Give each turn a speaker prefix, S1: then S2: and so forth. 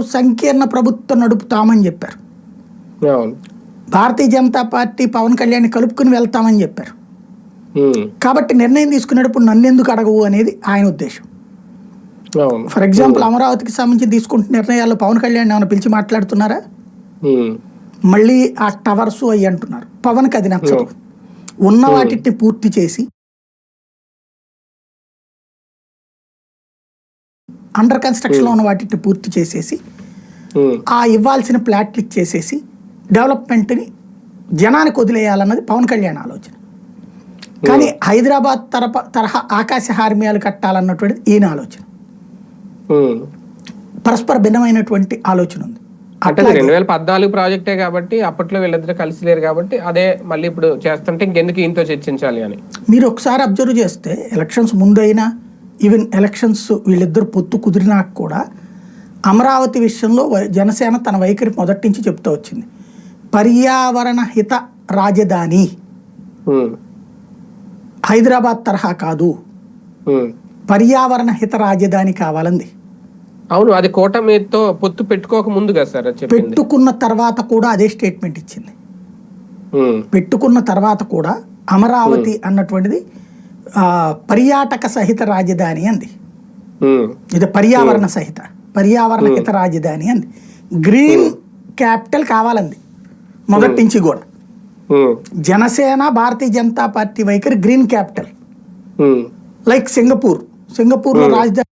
S1: సంకీర్ణ ప్రభుత్వం నడుపుతామని చెప్పారు. భారతీయ జనతా పార్టీ పవన్ కళ్యాణ్ కలుపుకుని వెళ్తామని చెప్పారు. కాబట్టి నిర్ణయం తీసుకునేటప్పుడు నన్ను ఎందుకు అడగవు అనేది ఆయన ఉద్దేశం. ఫర్ ఎగ్జాంపుల్ అమరావతికి సంబంధించి తీసుకుంటున్న నిర్ణయాల్లో పవన్ కళ్యాణ్ ఏమైనా పిలిచి మాట్లాడుతున్నారా? మళ్ళీ ఆ టవర్స్ అయ్యి అంటున్నారు. పవన్కి అది నచ్చదు. ఉన్న వాటిని పూర్తి చేసి అండర్ కన్స్ట్రక్షన్లో ఉన్న వాటిని పూర్తి చేసేసి
S2: ఉమ్,
S1: ఆ ఇవ్వాల్సిన ప్లాట్లు ఇచ్చేసేసి డెవలప్మెంట్ని జనానికి వదిలేయాలన్నది పవన్ కళ్యాణ్ ఆలోచన. కానీ హైదరాబాద్ తరప తరహా ఆకాశ హార్మియాలు కట్టాలన్నటువంటిది ఈయన ఆలోచన. పరస్పర భిన్నమైనటువంటి ఆలోచన ఉంది.
S2: అంటే రెండు వేల పద్నాలుగు ప్రాజెక్టే కాబట్టి అప్పట్లో వీళ్ళిద్దరు కలిసి లేరు కాబట్టి అదే మళ్ళీ ఇప్పుడు చేస్తుంటే ఇంకెందుకు ఈయనతో చర్చించాలి అని.
S1: మీరు ఒకసారి అబ్జర్వ్ చేస్తే ఎలక్షన్స్ ముందైనా ఈవెన్ ఎలక్షన్స్ వీళ్ళిద్దరు పొత్తు కుదిరినాక కూడా అమరావతి విషయంలో జనసేన తన వైఖరి మొదటి నుంచి చెప్తూ వచ్చింది. పర్యావరణ హిత రాజధాని. హైదరాబాద్ తరహా కాదు. పర్యావరణ హిత రాజధాని కావాలంది.
S2: అవును అది కూటమితో పొత్తు పెట్టుకోక ముందు కదా సార్
S1: పెట్టుకున్న తర్వాత కూడా అదే స్టేట్మెంట్ ఇచ్చింది. పెట్టుకున్న తర్వాత కూడా అమరావతి అన్నటువంటిది పర్యాటక సహిత రాజధాని అంది. ఇది పర్యావరణ సహిత పర్యావరణ హిత రాజధాని అంది. గ్రీన్ క్యాపిటల్ కావాలంది మొదటి నుంచి కూడా. జనసేన భారతీయ జనతా పార్టీ వైఖరి గ్రీన్ క్యాపిటల్. Like Singapore. సింగపూర్లో రాజధాని